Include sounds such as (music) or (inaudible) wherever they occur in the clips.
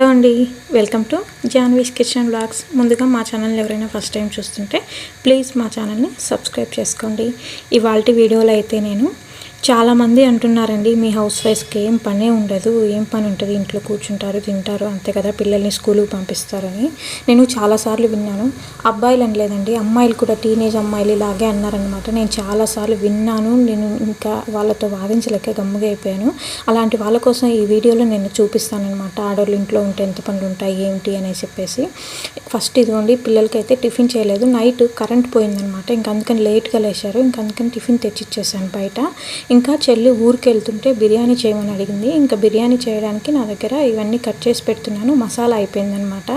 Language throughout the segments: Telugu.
హలో అండి. Welcome to Janvi's kitchen vlogs ముందుగా మా ఛానల్ని ఎవరైనా ఫస్ట్ టైం చూస్తుంటే ప్లీజ్ మా ఛానల్ని సబ్స్క్రైబ్ చేసుకోండి. ఇవాళ వీడియోలో అయితే నేను చాలామంది అంటున్నారండి మీ హౌస్ వైఫ్కి ఏం పనే ఉండదు ఏం పని ఉంటుంది ఇంట్లో కూర్చుంటారు తింటారు అంతే కదా పిల్లల్ని స్కూల్కి పంపిస్తారని. నేను చాలాసార్లు విన్నాను. అబ్బాయిలు అనలేదండి అమ్మాయిలు కూడా టీనేజ్ అమ్మాయిలు ఇలాగే అన్నారనమాట నేను చాలాసార్లు విన్నాను నేను ఇంకా వాళ్ళతో వాదించలేక గమ్ముగా అయిపోయాను. అలాంటి వాళ్ళ కోసం ఈ వీడియోలో నేను చూపిస్తానమాట ఆడవాళ్ళు ఇంట్లో ఉంటే ఎంత పనులు ఉంటాయి ఏంటి అని చెప్పేసి. ఫస్ట్ ఇదిగోండి పిల్లలకైతే టిఫిన్ చేయలేదు నైట్ కరెంట్ పోయిందనమాట ఇంకా అందుకని లేట్గా లేచారు ఇంకా అందుకని టిఫిన్ తెచ్చిచ్చేసాను బయట. ఇంకా చెల్లి ఊరికి వెళ్తుంటే బిర్యానీ చేయమని అడిగింది. ఇంకా బిర్యానీ చేయడానికి నా దగ్గర ఇవన్నీ కట్ చేసి పెడుతున్నాను. మసాలా అయిపోయిందనమాట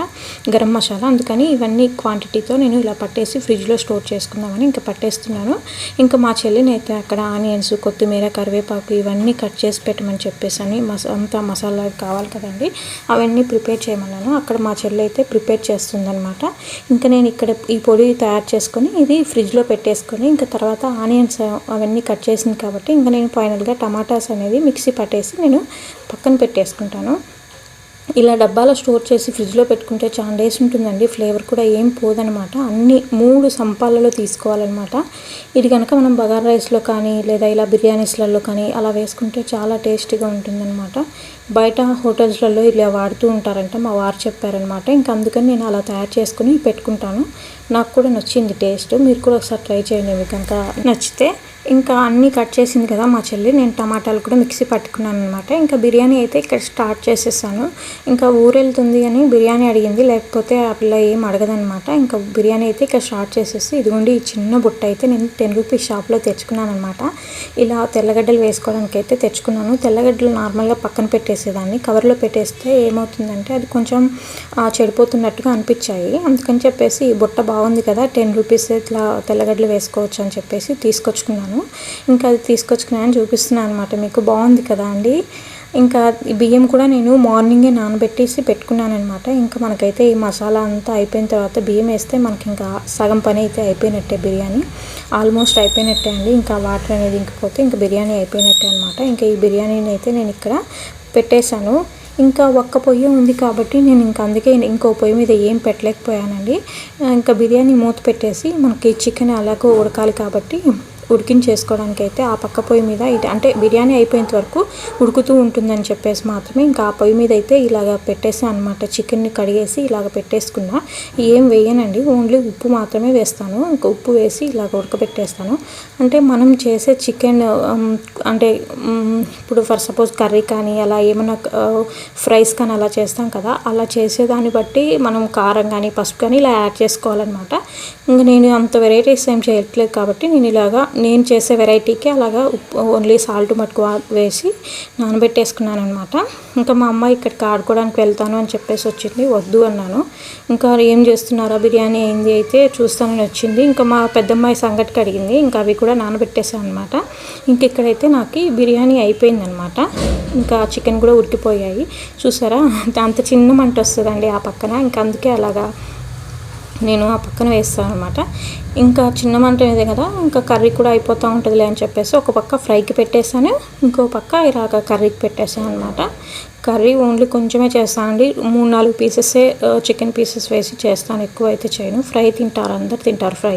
గరం మసాలా. అందుకని ఇవన్నీ క్వాంటిటీతో నేను ఇలా పట్టేసి ఫ్రిడ్జ్లో స్టోర్ చేసుకుందామని ఇంకా పట్టేస్తున్నాను. ఇంకా మా చెల్లిని అయితే అక్కడ ఆనియన్స్ కొత్తిమీర కరివేపాకు ఇవన్నీ కట్ చేసి పెట్టమని చెప్పేసి మస అంతా మసాలా కావాలి కదండి. అవన్నీ ప్రిపేర్ చేయమన్నాను. అక్కడ మా చెల్లి అయితే ప్రిపేర్ చేస్తుందనమాట ఇంకా నేను ఇక్కడ ఈ పొడి తయారు చేసుకొని ఇది ఫ్రిడ్జ్లో పెట్టేసుకొని ఇంకా తర్వాత ఆనియన్స్ అవన్నీ కట్ చేసింది కాబట్టి ఇంకా నేను ఫైనల్గా టమాటాస్ అనేది మిక్సీ పట్టేసి నేను పక్కన పెట్టేసుకుంటాను. ఇలా డబ్బాలో స్టోర్ చేసి ఫ్రిడ్జ్లో పెట్టుకుంటే చాలా డేస్ ఉంటుందండి. ఫ్లేవర్ కూడా ఏం పోదనమాట. అన్ని మూడు సంపాలలో తీసుకోవాలన్నమాట. ఇది కనుక మనం బగార్ రైస్లో కానీ లేదా ఇలా బిర్యానీస్లలో కానీ అలా వేసుకుంటే చాలా టేస్టీగా ఉంటుందన్నమాట. బయట హోటల్స్లలో ఇలా వాడుతూ ఉంటారంట మా వారు చెప్పారనమాట ఇంకా అందుకని నేను అలా తయారు చేసుకుని పెట్టుకుంటాను. నాకు కూడా నచ్చింది టేస్ట్. మీరు కూడా ఒకసారి ట్రై చేయండి. మీకు కనుక నచ్చితే ఇంకా అన్నీ కట్ చేసింది కదా మా చెల్లి. నేను టమాటాలు కూడా మిక్సీ పట్టుకున్నాను అనమాట ఇంకా బిర్యానీ అయితే ఇక్కడ స్టార్ట్ చేసేసాను. ఇంకా ఊరెళ్తుంది అని బిర్యానీ అడిగింది. లేకపోతే ఆ పిల్ల ఏం అడగదనమాట ఇంకా బిర్యానీ అయితే ఇక్కడ స్టార్ట్ చేసేసి ఇదిగోండి ఈ చిన్న బుట్ట అయితే నేను టెన్ రూపీస్ షాప్లో తెచ్చుకున్నాను అనమాట ఇలా తెల్లగడ్డలు వేసుకోవడానికి అయితే తెచ్చుకున్నాను. తెల్లగడ్డలు నార్మల్గా పక్కన పెట్టేసేదాన్ని. కవర్లో పెట్టేస్తే ఏమవుతుందంటే అది కొంచెం చెడిపోతున్నట్టుగా అనిపించాయి. అందుకని చెప్పేసి ఈ బుట్ట బాగుంది కదా టెన్ రూపీస్ ఇట్లా తెల్లగడ్డలు వేసుకోవచ్చు అని చెప్పేసి తీసుకొచ్చుకున్నాను ఇంకా అది తీసుకొచ్చుకున్నాను చూపిస్తున్నాను అనమాట మీకు బాగుంది కదా అండి? ఇంకా ఈ బియ్యం కూడా నేను మార్నింగే నానబెట్టేసి పెట్టుకున్నాను అనమాట ఇంకా మనకైతే ఈ మసాలా అంతా అయిపోయిన తర్వాత బియ్యం వేస్తే మనకి ఇంకా సగం పని అయితే అయిపోయినట్టే బిర్యానీ. ఆల్మోస్ట్ అయిపోయినట్టే అండి. ఇంకా వాటర్ అనేది ఇంకపోతే ఇంకా బిర్యానీ అయిపోయినట్టే అనమాట ఇంకా ఈ బిర్యానీని అయితే నేను ఇక్కడ పెట్టేశాను. ఇంకా ఒక్క పొయ్యి ఉంది కాబట్టి నేను ఇంకా అందుకే ఇంకో పొయ్యి మీద ఏం పెట్టలేకపోయానండి. ఇంకా బిర్యానీ మూత పెట్టేసి మనకి చికెన్ అలాగో ఉడకాలి కాబట్టి ఉడికించేసుకోవడానికి అయితే ఆ పక్క పొయ్యి మీద ఇది అంటే బిర్యానీ అయిపోయేంత వరకు ఉడుకుతూ ఉంటుందని చెప్పేసి మాత్రమే ఇంకా ఆ పొయ్యి మీద అయితే ఇలాగ పెట్టేసి అనమాట చికెన్ని కడిగేసి ఇలాగ పెట్టేసుకున్నా. ఏం వేయనండి. ఓన్లీ ఉప్పు మాత్రమే వేస్తాను. ఇంకా ఉప్పు వేసి ఇలాగ ఉడకబెట్టేస్తాను. అంటే మనం చేసే చికెన్ అంటే ఇప్పుడు ఫర్ సపోజ్ కర్రీ కానీ అలా ఏమైనా ఫ్రైస్ కానీ అలా చేస్తాం కదా అలా చేసేదాన్ని బట్టి మనం కారం కానీ పసుపు కానీ ఇలా యాడ్ చేసుకోవాలన్నమాట. ఇంకా నేను అంత వెరైటీస్ ఏం చేయట్లేదు కాబట్టి నేను ఇలాగా నేను చేసే వెరైటీకి అలాగా ఉప్పు ఓన్లీ సాల్ట్ మటుకు వేసి నానబెట్టేసుకున్నాను అనమాట ఇంకా మా అమ్మ ఇక్కడికి ఆడుకోవడానికి వెళ్తాను అని చెప్పేసి వచ్చింది వద్దు అన్నాను. ఇంకా ఏం చేస్తున్నారా బిర్యానీ ఏంది అయితే చూస్తానని వచ్చింది. ఇంకా మా పెద్దమ్మాయి సంగటికి అడిగింది ఇంకా అవి కూడా నానబెట్టేసాను అనమాట ఇంక ఇక్కడైతే నాకు బిర్యానీ అయిపోయిందనమాట ఇంకా చికెన్ కూడా ఉడికిపోయాయి. చూసారా? అంత చిన్న మంట వస్తుందండి ఆ పక్కన ఇంకా అందుకే అలాగా నేను ఆ పక్కన వేస్తాను అనమాట ఇంకా చిన్న మంట ఇదే కదా ఇంకా కర్రీ కూడా అయిపోతూ ఉంటుందిలే అని చెప్పేసి ఒక పక్క ఫ్రైకి పెట్టేసాను ఇంకో పక్క ఇలాగ కర్రీకి పెట్టేసాను అనమాట కర్రీ ఓన్లీ కొంచెమే చేస్తానండి మూడు నాలుగు పీసెస్ చికెన్ పీసెస్ వేసి చేస్తాను. ఎక్కువ అయితే చేయను. ఫ్రై తింటారు అందరు తింటారు ఫ్రై.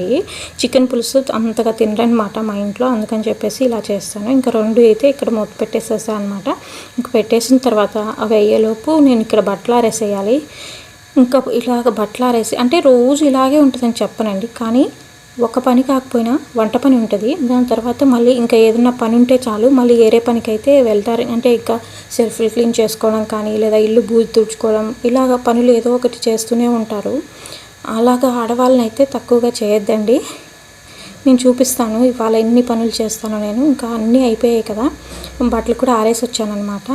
చికెన్ పులుసు అంతగా తినరనమాట మా ఇంట్లో. అందుకని చెప్పేసి ఇలా చేస్తాను. ఇంకా రెండు అయితే ఇక్కడ మూత పెట్టేసేసాను అనమాట ఇంక పెట్టేసిన తర్వాత అవి అయ్యేలోపు నేను ఇక్కడ బట్టలు ఆరేసేయాలి. ఇంకా ఇలాగ బట్టలు ఆరేసి అంటే రోజు ఇలాగే ఉంటుందని చెప్పనండి. కానీ ఒక పని కాకపోయినా వంట పని ఉంటుంది. దాని తర్వాత మళ్ళీ ఇంకా ఏదైనా పని ఉంటే చాలు మళ్ళీ వేరే పనికి అయితే వెళ్తారు. అంటే ఇంకా సెల్ఫ్లు క్లీన్ చేసుకోవడం కానీ లేదా ఇల్లు బూజు తుడుచుకోవడం ఇలాగ పనులు ఏదో ఒకటి చేస్తూనే ఉంటారు. అలాగ ఆడవాళ్ళని అయితే తక్కువగా చేయొద్దండి. నేను చూపిస్తాను ఇవాళ ఎన్ని పనులు చేస్తాను నేను. ఇంకా అన్నీ అయిపోయాయి కదా. బట్టలు కూడా ఆరేసి వచ్చానమాట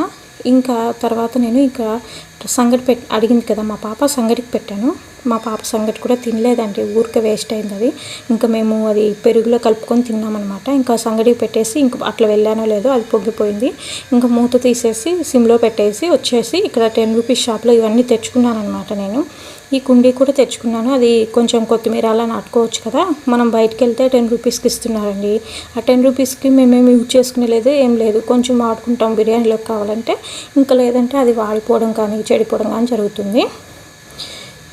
ఇంకా తర్వాత నేను ఇంకా సంగటి పెట్ అడిగింది కదా మా పాప సంగటికి పెట్టాను. మా పాప సంగటి కూడా తినలేదండి ఊరికే వేస్ట్ అయింది అది. ఇంకా మేము అది పెరుగులో కలుపుకొని తిన్నామన్నమాట. ఇంకా సంగటికి పెట్టేసి ఇంకా అట్లా వెళ్ళానో లేదో అది పొంగిపోయింది. ఇంకా మూత తీసేసి సిమ్లో పెట్టేసి వచ్చేసి ఇక్కడ టెన్ రూపీస్ షాప్లో ఇవన్నీ తెచ్చుకున్నాను అనమాట నేను. ఈ కుండీ కూడా తెచ్చుకున్నాను. అది కొంచెం కొత్తిమీర అలా నాటుకోవచ్చు కదా. మనం బయటకు వెళ్తే టెన్ రూపీస్కి ఇస్తున్నారండి. ఆ టెన్ రూపీస్కి మేమేమి యూజ్ చేసుకునే లేదు ఏం లేదు. కొంచెం వాడుకుంటాం బిర్యానీలోకి కావాలంటే. ఇంకా లేదంటే అది వాడిపోవడం కానీ చెడిపోవడం కానీ జరుగుతుంది.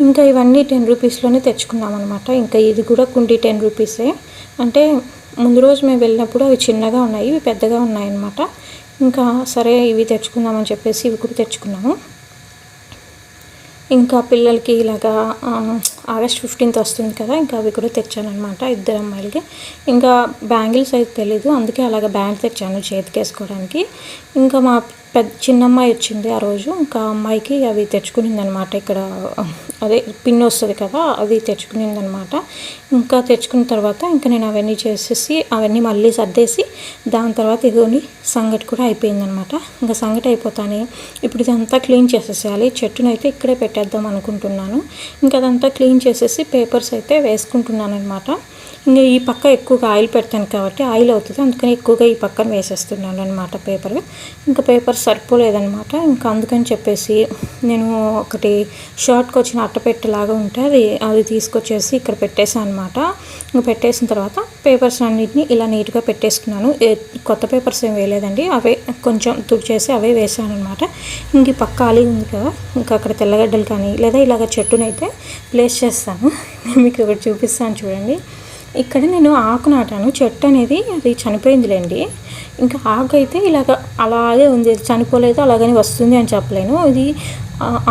ఇంకా ఇవన్నీ టెన్ రూపీస్లోనే తెచ్చుకున్నాం అనమాట ఇంకా ఇది కూడా కుండీ టెన్ రూపీసే. అంటే ముందు రోజు మేము వెళ్ళినప్పుడు అవి చిన్నగా ఉన్నాయి ఇవి పెద్దగా ఉన్నాయన్నమాట. ఇంకా సరే ఇవి తెచ్చుకుందామని చెప్పేసి ఇవి కూడా తెచ్చుకున్నాము. ఇంకా పిల్లలకి ఇలాగా ఆగస్ట్ ఫిఫ్టీన్త్ వస్తుంది కదా ఇంకా అవి కూడా తెచ్చాను అనమాట ఇద్దరు అమ్మాయిలకి. ఇంకా బ్యాంగిల్స్ అయితే తెలీదు అందుకే అలాగ బ్యాండ్ తెచ్చాను చేతికి వేసుకోవడానికి ఇంకా మా పెద్ద చిన్న అమ్మాయి వచ్చింది ఆ రోజు ఇంకా అమ్మాయికి అవి తెచ్చుకునింది అనమాట ఇక్కడ అదే పిన్ వస్తుంది కదా అది తెచ్చుకునింది అనమాట ఇంకా తెచ్చుకున్న తర్వాత ఇంకా నేను అవన్నీ చేసేసి అవన్నీ మళ్ళీ సర్దేసి దాని తర్వాత ఇదిగోని సంగటి కూడా అయిపోయిందనమాట ఇంకా సంగటి అయిపోతానే ఇప్పుడు ఇదంతా క్లీన్ చేసేసేయాలి చెట్టునైతే ఇక్కడే పెట్టేద్దాం అనుకుంటున్నాను. ఇంకా అదంతా క్లీన్ చేసేసి పేపర్స్ అయితే వేసుకుంటున్నాను అనమాట ఇంకా ఈ పక్క ఎక్కువగా ఆయిల్ పెడతాను కాబట్టి ఆయిల్ అవుతుంది. అందుకని ఎక్కువగా ఈ పక్కన వేసేస్తున్నాను అనమాట పేపర్ ఇంకా పేపర్ సరిపోలేదనమాట ఇంకా అందుకని చెప్పేసి నేను ఒకటి షార్ట్కి వచ్చిన అట్టపెట్టెలాగా ఉంటే అది అది తీసుకొచ్చేసి ఇక్కడ పెట్టేసాను అనమాట ఇంకా పెట్టేసిన తర్వాత పేపర్స్ అన్నిటిని ఇలా నీట్గా పెట్టేసుకున్నాను. కొత్త పేపర్స్ ఏం వేయలేదండి. అవే కొంచెం తుడిచేసి అవే వేసాను అనమాట ఇంక ఈ పక్క ఖాళీ ఉంది కదా ఇంకా అక్కడ తెల్లగడ్డలు కానీ లేదా ఇలాగ చెట్టునైతే ప్లేస్ చేస్తాను. (laughs) మీకు ఒకటి చూపిస్తాను చూడండి. ఇక్కడ నేను ఆకు నాటాను. చెట్టు అనేది అది చనిపోయిందిలేండి. ఇంకా ఆకు అయితే ఇలాగ అలాగే ఉంది. చనిపోలేదు అలాగని వస్తుంది అని చెప్పలేను. ఇది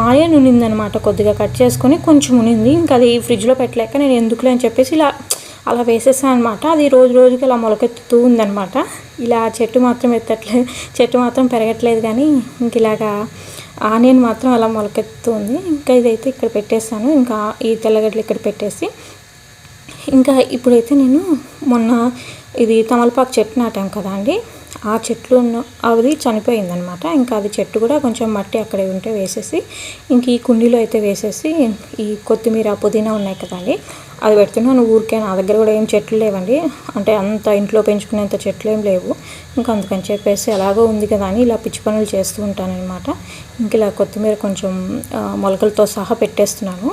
ఆయన్ ఉన్నిందనమాట కొద్దిగా కట్ చేసుకొని కొంచెం ఉనింది ఇంకా అది ఫ్రిడ్జ్లో పెట్టలేక నేను ఎందుకులే అని చెప్పేసి ఇలా అలా వేసేసాను అనమాట. అది రోజు రోజుకి అలా మొలకెత్తుతూ ఉందనమాట. ఇలా చెట్టు మాత్రం ఎత్తట్లేదు చెట్టు మాత్రం పెరగట్లేదు కానీ ఇంక ఇలాగా ఆనియన్ మాత్రం అలా మొలకెత్తుతుంది ఇంకా ఇదైతే ఇక్కడ పెట్టేస్తాను ఇంకా ఈ తెల్లగడ్డలు ఇక్కడ పెట్టేసి ఇంకా ఇప్పుడైతే నేను మొన్న ఇది తమలపాకు చెట్టు నాటాం కదా అండి ఆ చెట్లు అది చనిపోయిందనమాట. ఇంకా అది చెట్టు కూడా కొంచెం మట్టి అక్కడే ఉంటే వేసేసి ఇంక ఈ కుండీలో అయితే వేసేసి ఈ కొత్తిమీర పుదీనా ఉన్నాయి కదండి అది పెడుతున్నాను. ఊరికే నా దగ్గర కూడా ఏం చెట్లు లేవండి. అంటే అంత ఇంట్లో పెంచుకునేంత చెట్లు ఏం లేవు. ఇంకా అందుకని చెప్పేసి ఎలాగో ఉంది కదా అని ఇలా పిచ్చి పనులు చేస్తూ ఉంటానన్నమాట ఇంక ఇలా కొత్తిమీర కొంచెం మొలకలతో సహా పెట్టేస్తున్నాను.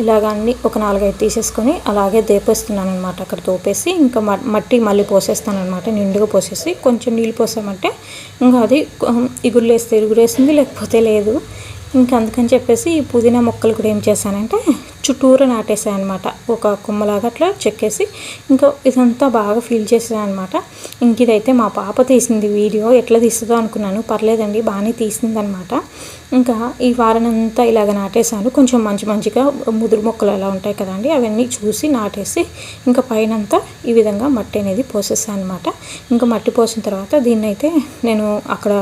ఇలాగ అన్ని ఒక నాలుగైదు తీసేసుకొని అలాగే దేపేస్తున్నాను అనమాట అక్కడ తోపేసి ఇంకా మట్టి మళ్ళీ పోసేస్తాను అనమాట నిండుగా పోసేసి కొంచెం నీళ్ళు పోసామంటే ఇంకా అది ఇగురులేస్తే ఇరుగురేసింది లేకపోతే లేదు. ఇంకా అందుకని చెప్పేసి ఈ పుదీనా మొక్కలు కూడా ఏం చేశానంటే చుట్టూరు నాటేసాయి అనమాట ఒక కొమ్మలాగా అట్లా చెక్కేసి ఇంకా ఇదంతా బాగా ఫీల్ చేసాను అనమాట ఇంక ఇదైతే మా పాప తీసింది వీడియో ఎట్లా తీస్తుందో అనుకున్నాను. పర్లేదండి బాగానే తీసింది అనమాట ఇంకా ఈ వారనంతా ఇలాగ నాటేశాను. కొంచెం మంచి మంచిగా ముదురు మొక్కలు ఎలా ఉంటాయి కదండి అవన్నీ చూసి నాటేసి ఇంకా పైనంతా ఈ విధంగా మట్టి అనేది పోసేసాను అనమాట ఇంకా మట్టి పోసిన తర్వాత దీన్ని అయితే నేను అక్కడ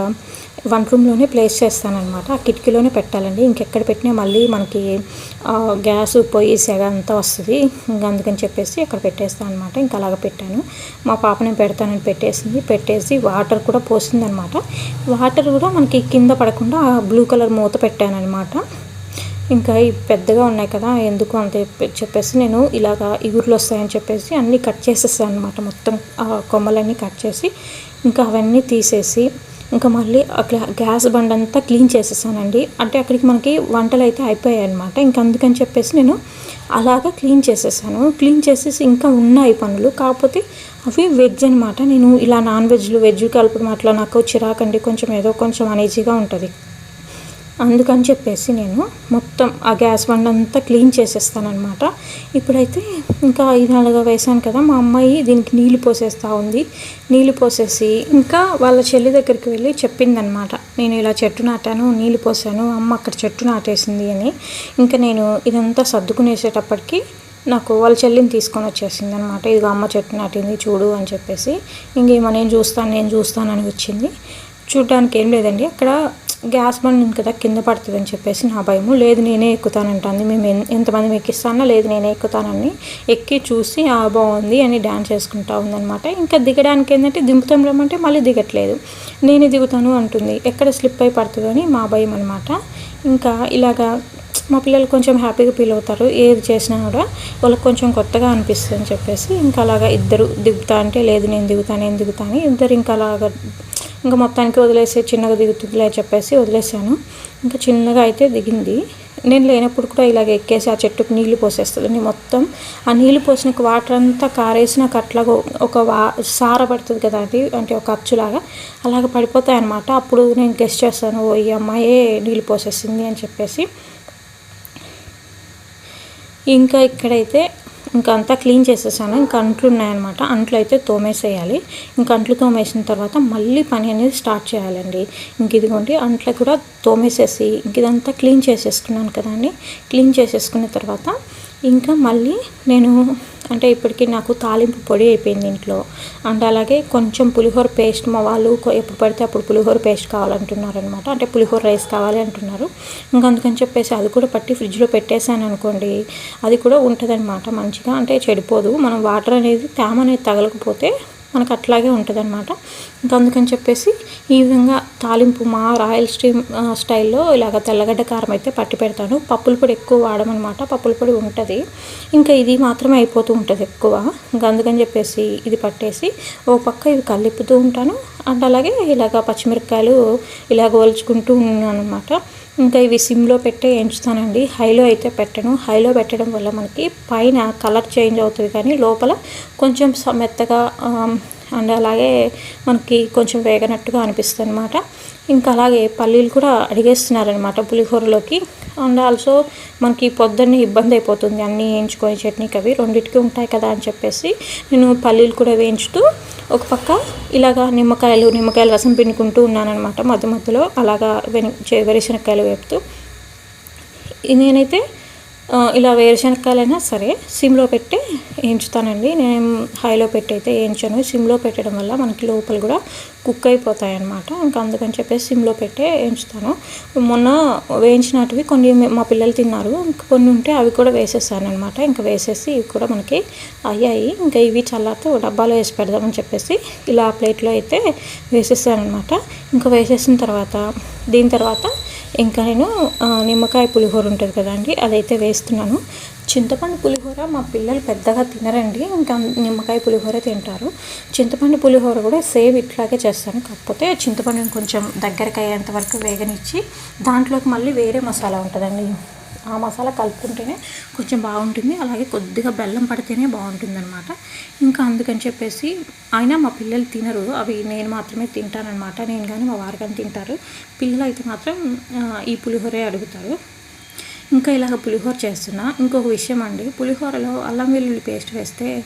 వన్ రూమ్లోనే ప్లేస్ చేస్తానమాట ఆ కిటికీలోనే పెట్టాలండి. ఇంకెక్కడ పెట్టినా మళ్ళీ మనకి గ్యాస్ పొయ్యి సెగ అంతా వస్తుంది. ఇంకా అందుకని చెప్పేసి అక్కడ పెట్టేస్తాను అనమాట ఇంకా అలాగ పెట్టాను. మా పాప నేను పెడతానని పెట్టేసింది. పెట్టేసి వాటర్ కూడా పోసింది అనమాట వాటర్ కూడా మనకి కింద పడకుండా బ్లూ కలర్ మూత పెట్టాను అనమాట ఇంకా పెద్దగా ఉన్నాయి కదా ఎందుకు అంత చెప్పేసి నేను ఇలాగా ఇగురులు వస్తాయని చెప్పేసి అన్నీ కట్ చేసేసాను అనమాట మొత్తం కొమ్మలన్నీ కట్ చేసి ఇంకా అవన్నీ తీసేసి ఇంకా మళ్ళీ అక్కడ గ్యాస్ బండ్ అంతా క్లీన్ చేసేసానండి. అంటే అక్కడికి మనకి వంటలు అయితే అయిపోయాయి అనమాట ఇంకా అందుకని చెప్పేసి నేను అలాగా క్లీన్ చేసేసాను. క్లీన్ చేసేసి ఇంకా ఉన్నాయి పనులు. కాకపోతే అవి వెజ్ అనమాట నేను ఇలా నాన్ వెజ్లు వెజ్ కలపడం అట్లా నాకు చిరాకండి. కొంచెం ఏదో కొంచెం అనేజీగా ఉంటుంది. అందుకని చెప్పేసి నేను మొత్తం ఆ గ్యాస్ బండ్ అంతా క్లీన్ చేసేస్తానమాట ఇప్పుడైతే ఇంకా ఐదు వేసాను కదా మా అమ్మాయి దీనికి నీళ్ళు పోసేస్తూ ఉంది. నీళ్ళు పోసేసి ఇంకా వాళ్ళ చెల్లి దగ్గరికి వెళ్ళి చెప్పిందనమాట నేను ఇలా చెట్టు నాటాను నీళ్ళు పోసాను అమ్మ అక్కడ చెట్టు నాటేసింది అని. ఇంకా నేను ఇదంతా సర్దుకునేసేటప్పటికి నాకు వాళ్ళ చెల్లిని తీసుకొని వచ్చేసింది అనమాట ఇది అమ్మ చెట్టు నాటింది చూడు అని చెప్పేసి. ఇంకేమో నేను చూస్తాను నేను చూస్తాను అని వచ్చింది. చూడడానికి ఏం లేదండి అక్కడ గ్యాస్ బండ్ కదా కింద పడుతుంది అని చెప్పేసి నా భయము. లేదు నేనే ఎక్కుతానంటుంది. మేము ఎంతమంది ఎక్కిస్తానో లేదు నేనే ఎక్కుతానని ఎక్కి చూసి ఆ బాగుంది అని డ్యాన్స్ చేసుకుంటా ఉందనమాట ఇంకా దిగడానికి ఏంటంటే దింపుతాం రమ్మంటే మళ్ళీ దిగట్లేదు. నేనే దిగుతాను అంటుంది. ఎక్కడ స్లిప్ అయి పడుతుందని మా భయం అనమాట ఇంకా ఇలాగా మా పిల్లలు కొంచెం హ్యాపీగా ఫీల్ అవుతారు. ఏది చేసినా కూడా వాళ్ళకి కొంచెం కొత్తగా అనిపిస్తుంది అని చెప్పేసి. ఇంకా అలాగా ఇద్దరు దిగుతా అంటే లేదు నేను దిగుతాను నేను దిగుతాను ఇద్దరు ఇంకా అలాగా ఇంకా మొత్తానికి వదిలేసి చిన్నగా దిగుతుందిలే చెప్పేసి వదిలేసాను ఇంకా చిన్నగా అయితే దిగింది. నేను లేనప్పుడు కూడా ఇలాగ ఎక్కేసి ఆ చెట్టుకు నీళ్ళు పోసేస్తుంది. మొత్తం ఆ నీళ్ళు పోసిన వాటర్ అంతా కారేసినాక అట్లాగో ఒక వా సార పడుతుంది కదా అది అంటే ఒక అచ్చులాగా. అలాగ పడిపోతాయి అనమాట అప్పుడు నేను గెస్ట్ చేస్తాను ఓ ఈ అమ్మాయే నీళ్ళు పోసేసింది అని చెప్పేసి. ఇంకా ఇక్కడైతే ఇంకా అంతా క్లీన్ చేసేసాను. ఇంకా అంట్లు ఉన్నాయన్నమాట. అంట్లు అయితే తోమేసేయాలి. ఇంకా అంట్లు తోమేసిన తర్వాత మళ్ళీ పని అనేది స్టార్ట్ చేయాలండి. ఇంక ఇదిగోండి అంట్లు కూడా తోమేసేసి ఇంక ఇదంతా క్లీన్ చేసేసుకున్నాను కదండి క్లీన్ చేసేసుకున్న తర్వాత ఇంకా మళ్ళీ నేను అంటే ఇప్పటికి నాకు తాలింపు పొడి అయిపోయింది ఇంట్లో. అండ్ అలాగే కొంచెం పులిహోర పేస్ట్ మా వాళ్ళు ఎప్పుడు పడితే అప్పుడు పులిహోర పేస్ట్ కావాలంటున్నారు అనమాట అంటే పులిహోర రైస్ కావాలి అంటున్నారు. ఇంకా అందుకని చెప్పేసి అది కూడా పట్టి ఫ్రిడ్జ్లో పెట్టేశాను అనుకోండి అది కూడా ఉంటుందన్నమాట మంచిగా. అంటే చెడిపోదు. మనం వాటర్ అనేది తేమ అనేది తగలకపోతే మనకు అట్లాగే ఉంటుంది అనమాట ఇంకా అందుకని చెప్పేసి ఈ విధంగా తాలింపు మా రాయల్ స్ట్రీమ్ స్టైల్లో ఇలాగ తెల్లగడ్డ కారం అయితే పట్టి పెడతాను. పప్పుల పొడి ఎక్కువ వాడమనమాట పప్పుల పొడి ఉంటుంది. ఇంకా ఇది మాత్రమే అయిపోతూ ఉంటుంది ఎక్కువ. ఇంకా అందుకని చెప్పేసి ఇది పట్టేసి ఓ పక్క ఇవి కలిపుతూ ఉంటాను. అండ్ అలాగే ఇలాగ పచ్చిమిరపకాయలు ఇలాగ ఒలుచుకుంటూ ఉన్నాను అనమాట ఇంకా ఇవి సిమ్లో పెట్టే ఎంచుతానండి. హైలో అయితే పెట్టను. హైలో పెట్టడం వల్ల మనకి పైన కలర్ చేంజ్ అవుతుంది కానీ లోపల కొంచెం మెత్తగా అండ్ అలాగే మనకి కొంచెం వేగనట్టుగా అనిపిస్తుంది అనమాట ఇంకా అలాగే పల్లీలు కూడా అడిగేస్తున్నారనమాట పులిహోరలోకి. అండ్ ఆల్సో మనకి పొద్దున్నే ఇబ్బంది అయిపోతుంది అన్నీ వేయించుకొని చట్నీకి అవి రెండింటికి ఉంటాయి కదా అని చెప్పేసి నేను పల్లీలు కూడా వేయించుతూ ఒక పక్క ఇలాగా నిమ్మకాయలు నిమ్మకాయలు రసం పిండుకుంటూ ఉన్నానమాట మధ్య మధ్యలో. అలాగా వెని వేరుశనక్కాయలు వేపుతూ. నేనైతే ఇలా వేరుశనక్కాయలైనా సరే సిమ్లో పెట్టి వేయించుతానండి నేను హైలో పెట్టి అయితే వేయించాను సిమ్లో పెట్టడం వల్ల మనకి లోపల కూడా కుక్ అయిపోతాయి అనమాట ఇంకా అందుకని చెప్పేసి సిమ్లో పెట్టే వేయించుతాను మొన్న వేయించినటివి కొన్ని మా పిల్లలు తిన్నారు. ఇంకా కొన్ని ఉంటే అవి కూడా వేసేసాను అనమాట ఇంకా వేసేసి ఇవి కూడా మనకి అయ్యాయి. ఇంకా ఇవి చల్లారితే డబ్బాలో వేసి పెడదామని చెప్పేసి ఇలా ప్లేట్లో అయితే వేసేసాను అనమాట ఇంకా వేసేసిన తర్వాత దీని తర్వాత ఇంకా నేను నిమ్మకాయ పులిహోర ఉంటుంది కదండి అదైతే వేస్తున్నాను. చింతపండు పులిహోర మా పిల్లలు పెద్దగా తినరండి ఇంకా నిమ్మకాయ పులిహోర తింటారు. చింతపండు పులిహోర కూడా సేమ్ ఇట్లాగే చేస్తాను కాకపోతే చింతపండుని కొంచెం దగ్గరకు అయ్యేంత వరకు వేగనిచ్చి దాంట్లోకి మళ్ళీ వేరే మసాలా ఉంటుందండి. ఆ మసాలా కలుపుకుంటేనే కొంచెం బాగుంటుంది. అలాగే కొద్దిగా బెల్లం పడితేనే బాగుంటుంది అనమాట ఇంకా అందుకని చెప్పేసి అయినా మా పిల్లలు తినరు. అవి నేను మాత్రమే తింటానమాట నేను కానీ మా వారు కానీ తింటారు. పిల్లలు అయితే మాత్రం ఈ పులిహోరే అడుగుతారు. ఇంకా ఇలాగ పులిహోర చేస్తున్నా. ఇంకొక విషయం అండి. పులిహోరలో అల్లం వెల్లుల్లి పేస్ట్ వేస్తే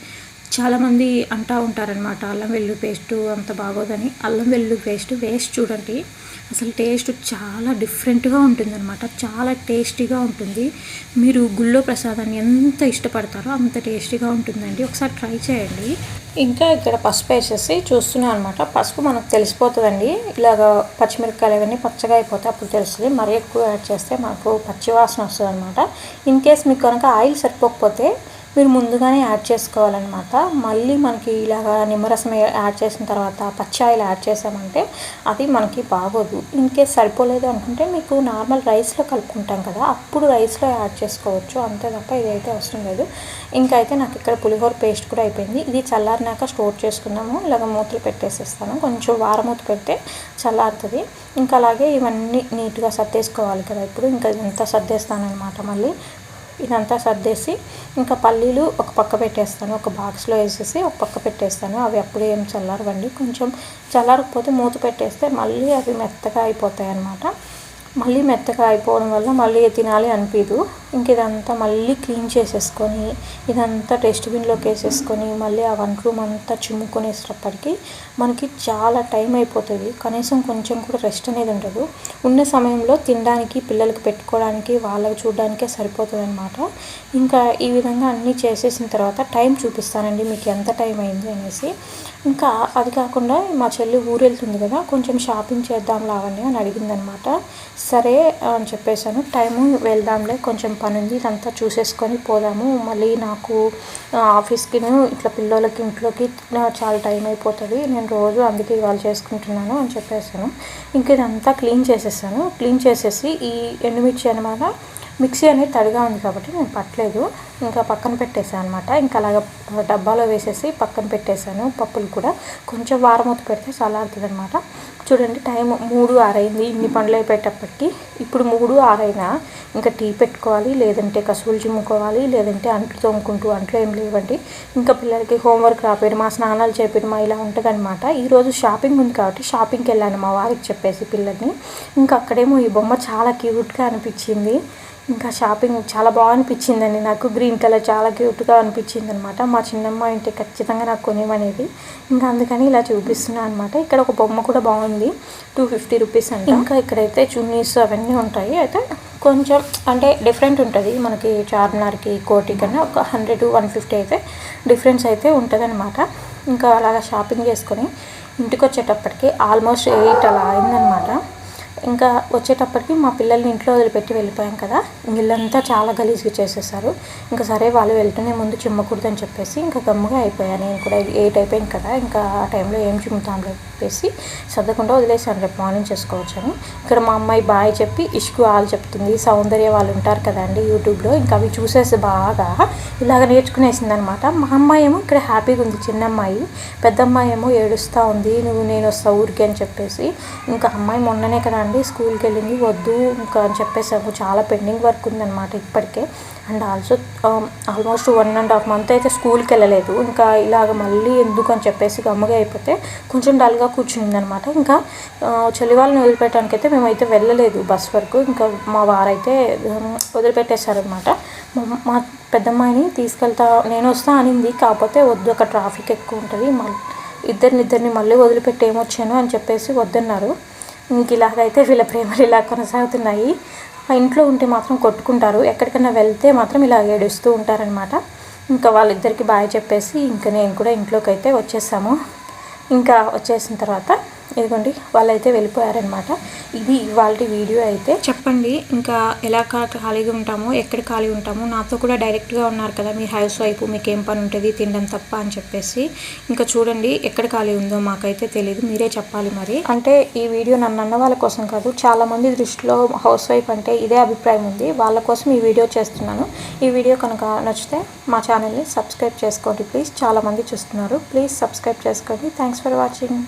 చాలామంది అంటూ ఉంటారనమాట అల్లం వెల్లుల్లి పేస్ట్ అంత బాగోదని. అల్లం వెల్లుల్లి పేస్ట్ వేస్ట్ చూడండి. అసలు టేస్ట్ చాలా డిఫరెంట్గా ఉంటుందన్నమాట. చాలా టేస్టీగా ఉంటుంది. మీరు గుళ్ళో ప్రసాదాన్ని ఎంత ఇష్టపడతారో అంత టేస్టీగా ఉంటుందండి. ఒకసారి ట్రై చేయండి. ఇంకా ఇక్కడ పసుపు వేసేసి చూస్తున్నాను అనమాట పసుపు మనకు తెలిసిపోతుందండి. ఇలాగ పచ్చిమిరపకాయలు ఇవన్నీ పచ్చగా అయిపోతే అప్పుడు తెలుస్తుంది. మరీ ఎక్కువ యాడ్ చేస్తే మనకు పచ్చి వాసన వస్తుంది అనమాట ఇన్ కేస్ మీకు కనుక ఆయిల్ సరిపోకపోతే మీరు ముందుగానే యాడ్ చేసుకోవాలన్నమాట. మళ్ళీ మనకి ఇలాగా నిమ్మరసం యాడ్ చేసిన తర్వాత పచ్చాయిలు యాడ్ చేసామంటే అది మనకి బాగోదు. ఇన్ కేస్ సరిపోలేదు అనుకుంటే మీకు నార్మల్ రైస్లో కలుపుకుంటాం కదా అప్పుడు రైస్లో యాడ్ చేసుకోవచ్చు. అంతే తప్ప ఇదైతే అవసరం లేదు. ఇంకా అయితే నాకు ఇక్కడ పులిహోర పేస్ట్ కూడా అయిపోయింది. ఇది చల్లారినాక స్టోర్ చేసుకుందాము ఇలాగ మూతలు పెట్టేసేస్తాను. కొంచెం వారమూత పెడితే చల్లారుతుంది. ఇంకా అలాగే ఇవన్నీ నీట్గా సర్దేసుకోవాలి కదా ఇప్పుడు. ఇంకా ఇదంతా సర్దేస్తాను అనమాట మళ్ళీ. ఇదంతా సర్దేసి ఇంకా పల్లీలు ఒక పక్క పెట్టేస్తాను. ఒక బాక్స్లో వేసేసి ఒక పక్క పెట్టేస్తాను. అవి అప్పుడే ఏం చల్లారవండి. కొంచెం చల్లారకపోతే మూత పెట్టేస్తే మళ్ళీ అవి మెత్తగా అయిపోతాయి అన్నమాట మళ్ళీ మెత్తగా అయిపోవడం వల్ల మళ్ళీ తినాలి అనిపించదు ఇంక ఇదంతా మళ్ళీ క్లీన్ చేసేసుకొని ఇదంతా డస్ట్బిన్లోకి వేసేసుకొని మళ్ళీ ఆ వన్ రూమ్ అంతా చిమ్ముకునేసేటప్పటికి మనకి చాలా టైం అయిపోతుంది. కనీసం కొంచెం కూడా రెస్ట్ అనేది ఉండదు. ఉన్న సమయంలో తినడానికి పిల్లలకి పెట్టుకోవడానికి వాళ్ళకి చూడడానికే సరిపోతుంది అనమాట ఇంకా ఈ విధంగా అన్నీ చేసేసిన తర్వాత టైం చూపిస్తానండి మీకు ఎంత టైం అయింది అనేసి. ఇంకా అది కాకుండా మా చెల్లి ఊరు వెళ్తుంది కదా కొంచెం షాపింగ్ చేద్దాం లావణ్య అని అడిగిందనమాట సరే అని చెప్పేశాను. టైము వెళ్దాంలే కొంచెం పని ఉంది ఇదంతా చూసేసుకొని పోదాము. మళ్ళీ నాకు ఆఫీస్కి ఇట్లా పిల్లలకి ఇంట్లోకి చాలా టైం అయిపోతుంది. నేను రోజు అందుకే ఇవాళ చేసుకుంటున్నాను అని చెప్పేసాను. ఇంక ఇదంతా క్లీన్ చేసేసాను. క్లీన్ చేసేసి ఈ ఎండుమిర్చి అనమాట మిక్సీ అనేది తడిగా ఉంది కాబట్టి నేను పట్టలేదు. ఇంకా పక్కన పెట్టేసాను అనమాట ఇంకా అలాగ డబ్బాలో వేసేసి పక్కన పెట్టేశాను. పప్పులు కూడా కొంచెం వారమూత పెడితే చల్లారుతుంది అనమాట చూడండి టైం మూడు ఆరైంది. ఇన్ని పనులు అయిపోయేటప్పటికి ఇప్పుడు మూడు ఆరైనా. ఇంకా టీ పెట్టుకోవాలి లేదంటే కసువులు చిమ్ముకోవాలి లేదంటే అంట్లు తోముకుంటూ అంట్లు ఏం లేవండి. ఇంకా పిల్లలకి హోంవర్క్ రాపేయడం మా స్నానాలు చేపేయడం ఇలా ఉంటుందన్నమాట. ఈరోజు షాపింగ్ ఉంది కాబట్టి షాపింగ్కి వెళ్ళాను మా వారికి చెప్పేసి పిల్లల్ని. ఇంకా అక్కడేమో ఈ బొమ్మ చాలా క్యూట్గా అనిపించింది. ఇంకా షాపింగ్ చాలా బాగా అనిపించిందండి. నాకు గ్రీన్ కలర్ చాలా క్యూట్గా అనిపించింది అనమాట మా చిన్నమ్మ ఇంటి ఖచ్చితంగా నాకు కొనేమనేది ఇంకా అందుకని ఇలా చూపిస్తున్నాను అనమాట ఇక్కడ ఒక బొమ్మ కూడా బాగుంది. టూ ఫిఫ్టీ రూపీస్ అండి ఇంకా ఇక్కడైతే చున్నీస్ అవన్నీ ఉంటాయి. అయితే కొంచెం అంటే డిఫరెంట్ ఉంటుంది. మనకి చార్మినార్కి కోటి కన్నా ఒక హండ్రెడ్ వన్ ఫిఫ్టీ అయితే డిఫరెన్స్ అయితే ఉంటుంది అనమాట ఇంకా అలాగా షాపింగ్ చేసుకొని ఇంటికి వచ్చేటప్పటికి ఆల్మోస్ట్ ఎయిట్ అలా అయిందనమాట ఇంకా వచ్చేటప్పటికి మా పిల్లల్ని ఇంట్లో వదిలిపెట్టి వెళ్ళిపోయాం కదా. ఇల్లంతా చాలా గలీజ్గా చేసేసారు. ఇంకా సరే వాళ్ళు వెళ్తూనే ముందు చిమ్మకూడదని చెప్పేసి ఇంకా గమ్ముగా అయిపోయాను నేను కూడా. ఎయిట్ అయిపోయింది కదా ఇంకా ఆ టైంలో ఏం చిమ్ముతాం చెప్పేసి సర్దకుండా వదిలేసాను రేపు మార్నింగ్ చేసుకోవచ్చని. ఇక్కడ మా అమ్మాయి బాయ్ చెప్పి ఇష్కు వాళ్ళు చెప్తుంది సౌందర్య వాళ్ళు ఉంటారు కదండి యూట్యూబ్లో ఇంకా అవి చూసేసి బాగా ఇలాగ నేర్చుకునేసింది అనమాట మా అమ్మాయి ఏమో ఇక్కడ హ్యాపీగా ఉంది చిన్న అమ్మాయి పెద్ద అమ్మాయి ఏమో ఏడుస్తూ ఉంది నువ్వు నేను వస్తా ఊరికి అని చెప్పేసి. ఇంకా అమ్మాయి మొన్ననే కదా అండి స్కూల్కి వెళ్ళింది. వద్దు ఇంకా అని చెప్పేసాము. చాలా పెండింగ్ వర్క్ ఉందన్నమాట ఇప్పటికే. And also almost one and half month అయితే స్కూల్కి వెళ్ళలేదు. ఇంకా ఇలాగ మళ్ళీ ఎందుకు అని చెప్పేసి గమ్మగా అయిపోతే కొంచెం డల్గా కూర్చునింది అనమాట ఇంకా చలి వాళ్ళని వదిలిపెట్టడానికి అయితే మేమైతే వెళ్ళలేదు బస్ వరకు. ఇంకా మా వారైతే వదిలిపెట్టేశారనమాట మా పెద్దమ్మాయిని తీసుకెళ్తా నేను వస్తా అనింది. కాకపోతే వద్దు అక్కడ ట్రాఫిక్ ఎక్కువ ఉంటుంది. మళ్ళీ ఇద్దరిని ఇద్దరిని మళ్ళీ వదిలిపెట్టి ఏమొచ్చాను అని చెప్పేసి వద్దన్నారు. ఇంక ఇలాగైతే వీళ్ళ ప్రేమలు ఇలా కొనసాగుతున్నాయి. ఇంట్లో ఉంటే మాత్రం కొట్టుకుంటారు. ఎక్కడికైనా వెళ్తే మాత్రం ఇలా ఏడుస్తూ ఉంటారనమాట ఇంకా వాళ్ళిద్దరికి బాయ్ చెప్పేసి ఇంకా నేను కూడా ఇంట్లోకి అయితే వచ్చేసాము. ఇంకా వచ్చేసిన తర్వాత ఇదిగోండి వాళ్ళైతే వెళ్ళిపోయారనమాట. ఇది ఇవాళ వీడియో అయితే. చెప్పండి ఇంకా ఎలా ఖాళీగా ఉంటామో ఎక్కడ ఖాళీ ఉంటామో? నాతో కూడా డైరెక్ట్గా ఉన్నారు కదా మీ హౌస్ వైఫ్ మీకు ఏం పని ఉంటుంది తినడం తప్ప అని చెప్పేసి. ఇంకా చూడండి ఎక్కడ ఖాళీ ఉందో మాకైతే తెలియదు మీరే చెప్పాలి మరి. అంటే ఈ వీడియో నన్ను అన్న వాళ్ళ కోసం కాదు చాలామంది దృష్టిలో హౌస్ వైఫ్ అంటే ఇదే అభిప్రాయం ఉంది. వాళ్ళ కోసం ఈ వీడియో చేస్తున్నాను. ఈ వీడియో కనుక నచ్చితే మా ఛానల్ని సబ్స్క్రైబ్ చేసుకోండి ప్లీజ్. చాలామంది చూస్తున్నారు. ప్లీజ్ సబ్స్క్రైబ్ చేసుకోండి. Thanks for watching.